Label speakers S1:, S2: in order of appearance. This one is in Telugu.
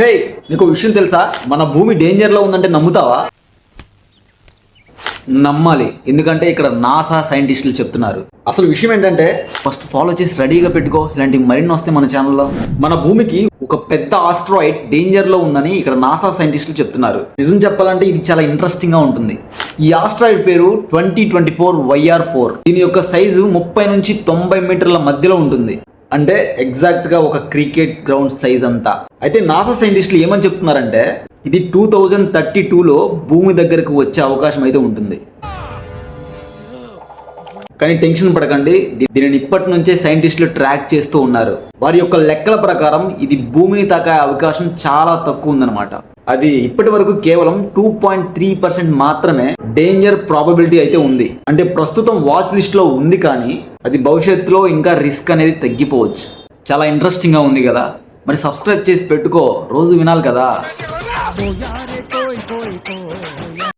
S1: హే నీకు విషయం తెలుసా? మన భూమి డేంజర్లో ఉందంటే నమ్ముతావా? నమ్మాలి. ఎందుకంటే ఇక్కడ నాసా సైంటిస్టులు చెప్తున్నారు. అసలు విషయం ఏంటంటే ఫస్ట్ ఫాలో చేసి రెడీగా పెట్టుకో. ఇలాంటి మరిన్ని వస్తే మన ఛానల్లో. మన భూమికి ఒక పెద్ద ఆస్ట్రాయిడ్ డేంజర్లో ఉందని ఇక్కడ నాసా సైంటిస్టులు చెప్తున్నారు. నిజం చెప్పాలంటే ఇది చాలా ఇంట్రెస్టింగ్గా ఉంటుంది. ఈ ఆస్ట్రాయిడ్ పేరు twenty twenty four YR four. దీని యొక్క సైజు ముప్పై నుంచి తొంభై మీటర్ల మధ్యలో ఉంటుంది. అంటే ఎగ్జాక్ట్గా ఒక క్రికెట్ గ్రౌండ్ సైజ్ అంతా. అయితే నాసా సైంటిస్టులు ఏమని చెప్తున్నారంటే ఇది టూ థౌజండ్ థర్టీ టూలో భూమి దగ్గరకు వచ్చే అవకాశం అయితే ఉంటుంది. కానీ టెన్షన్ పడకండి దీనిని ఇప్పటి నుంచే సైంటిస్టులు ట్రాక్ చేస్తూ ఉన్నారు. వారి యొక్క లెక్కల ప్రకారం ఇది భూమిని తాకే అవకాశం చాలా తక్కువ ఉందన్నమాట. అది ఇప్పటి వరకు కేవలం టూ పాయింట్ త్రీ పర్సెంట్ మాత్రమే డేంజర్ ప్రాబబిలిటీ అయితే ఉంది. అంటే ప్రస్తుతం వాచ్ లిస్ట్లో ఉంది కానీ అది భవిష్యత్తులో ఇంకా రిస్క్ అనేది తగ్గిపోవచ్చు. చాలా ఇంట్రెస్టింగ్గా ఉంది కదా. మరి సబ్స్క్రైబ్ చేసి పెట్టుకో. రోజు వినాలి కదా.